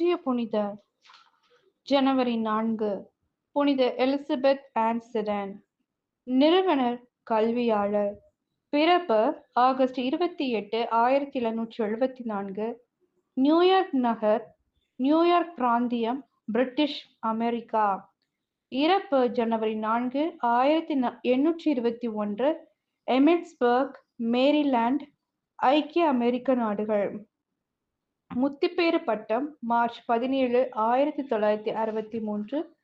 இன்றைய புனிதர் ஜனவரி நான்கு புனித எலிசபெத் ஆன்சிடன் நிறுவனர் கல்வியாளர் பிறப்பு ஆகஸ்ட் இருபத்தி எட்டு ஆயிரத்தி எழுநூற்றி எழுபத்தி நான்கு நியூயார்க் நகர் நியூயார்க் பிராந்தியம் பிரிட்டிஷ் அமெரிக்கா. இறப்பு ஜனவரி நான்கு ஆயிரத்தி எண்ணூற்றி இருபத்தி ஒன்று எமிட்ஸ்பர்க் மேரிலாண்ட் ஐக்கிய அமெரிக்க நாடுகள். முத்திப்பேறு பட்டம் மார்ச் பதினேழு ஆயிரத்தி தொள்ளாயிரத்தி அறுபத்தி மூன்று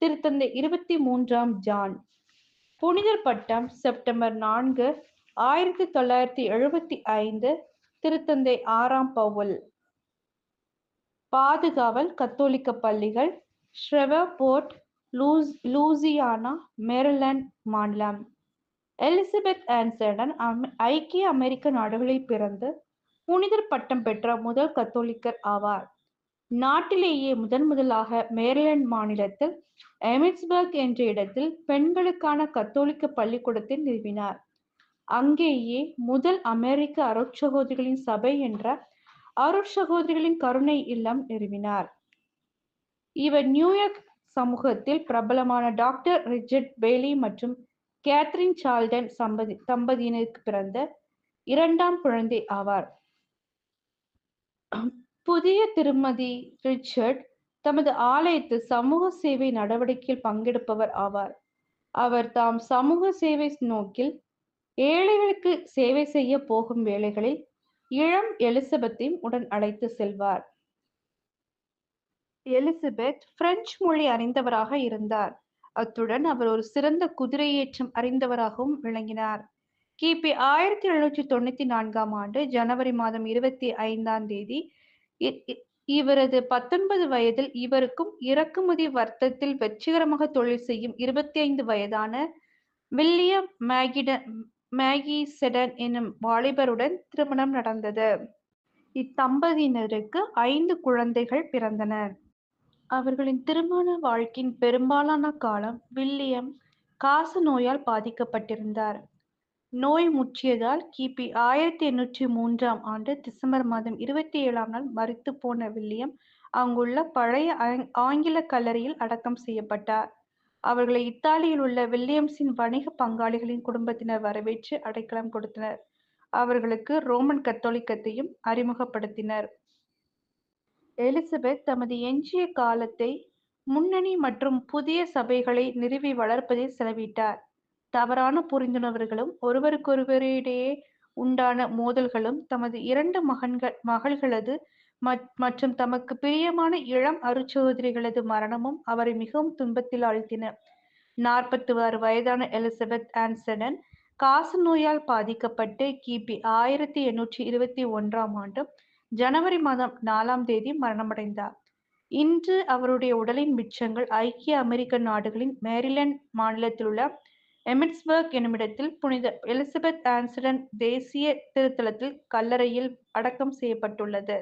திருத்தந்தை இருபத்தி மூன்றாம் ஜான். புனிதர் பட்டம் செப்டம்பர் நான்கு ஆயிரத்தி தொள்ளாயிரத்தி எழுபத்தி ஐந்து திருத்தந்தை ஆறாம் பவுல். பாதுகாவல் கத்தோலிக்க பள்ளிகள் ஷ்ரெவபோர்ட் லூஸ் லூசியானா மேரிலாண்ட் மாநிலம். எலிசபெத் ஆன்சர்டன் ஐக்கிய அமெரிக்க நாடுகளில் பிறந்து புனிதர் பட்டம் பெற்ற முதல் கத்தோலிக்கர் ஆவார். நாட்டிலேயே முதன் முதலாக மேரிலாண்ட் மாநிலத்தில் எமிட்ஸ்பர்க் என்ற இடத்தில் பெண்களுக்கான கத்தோலிக்க பள்ளிக்கூடத்தை நிறுவினார். அங்கேயே முதல் அமெரிக்க அருட்சகோதரிகளின் சபை என்ற அருட்சகோதரிகளின் கருணை இல்லம் நிறுவினார். இவர் நியூயார்க் சமூகத்தில் பிரபலமான டாக்டர் ரிச்சர்ட் பேலி மற்றும் கேத்ரின் சால்டன் சம்பதி தம்பதியினருக்கு பிறந்த இரண்டாம் குழந்தை ஆவார். புதிய திருமதி ரிச்சர்ட் தமது ஆலயத்தில் சமூக சேவை நடவடிக்கையில் பங்கெடுப்பவர் ஆவார். அவர் தாம் சமூக சேவை நோக்கில் ஏழைகளுக்கு சேவை செய்ய போகும் வேளைகளில் இளம் எலிசபெத்தையும் உடன் அழைத்து செல்வார். எலிசபெத் பிரெஞ்சு மொழி அறிந்தவராக இருந்தார். அத்துடன் அவர் ஒரு சிறந்த குதிரையேற்றம் அறிந்தவராகவும் விளங்கினார். கிபி ஆயிரத்தி எழுநூற்றி தொண்ணூத்தி நான்காம் ஆண்டு ஜனவரி மாதம் இருபத்தி ஐந்தாம் தேதி இவரது பத்தொன்பது வயதில் இவருக்கும் இறக்குமதி வர்த்தத்தில் வெற்றிகரமாக தொழில் செய்யும் இருபத்தி ஐந்து வயதான வில்லியம் மேகிட மேகி செடன் என்னும் வாலிபருடன் திருமணம் நடந்தது. இத்தம்பதியினருக்கு ஐந்து குழந்தைகள் பிறந்தனர் அவர்களின் திருமண வாழ்க்கையின் பெரும்பாலான காலம் வில்லியம் காச நோயால் பாதிக்கப்பட்டிருந்தார். நோய் முற்றியதால் கிபி ஆயிரத்தி எண்ணூற்றி மூன்றாம் ஆண்டு டிசம்பர் மாதம் இருபத்தி ஏழாம் நாள் மறித்து போன வில்லியம் அங்குள்ள பழைய ஆங்கில கல்லறையில் அடக்கம் செய்யப்பட்டார். அவர்களை இத்தாலியில் உள்ள வில்லியம்ஸின் வணிக பங்காளிகளின் குடும்பத்தினர் வரவேற்று அடைக்கலம் கொடுத்தனர். அவர்களுக்கு ரோமன் கத்தோலிக்கத்தையும் அறிமுகப்படுத்தினர். எலிசபெத் தமது எஞ்சிய காலத்தை முன்னணி மற்றும் புதிய சபைகளை நிறுவி வளர்ப்பதில் செலவிட்டார். தவறான புரிந்துணர்வுகளும் ஒருவருக்கொருவரிடையே உண்டான மோதல்களும் தமது இரண்டு மகன்கள் மகள்களது மற்றும் தமக்கு பிரியமான இளம் அருச்சோதரிகளது மரணமும் அவரை மிகவும் துன்பத்தில் ஆழ்த்தின. நாற்பத்தி ஆறு வயதான எலிசபெத் ஆன்சடன் காசு நோயால் பாதிக்கப்பட்டு கிபி ஆயிரத்தி எண்ணூற்றி இருபத்தி ஒன்றாம் ஆண்டு ஜனவரி மாதம் நாலாம் தேதி மரணமடைந்தார். இன்று அவருடைய உடலின் மிச்சங்கள் ஐக்கிய அமெரிக்க நாடுகளின் மேரிலாண்ட் மாநிலத்தில் உள்ள எமிட்ஸ்பர்க் என்னுமிடத்தில் புனித எலிசபெத் ஆன்சடன் தேசிய திருத்தலத்தில் கல்லறையில் அடக்கம் செய்யப்பட்டுள்ளது.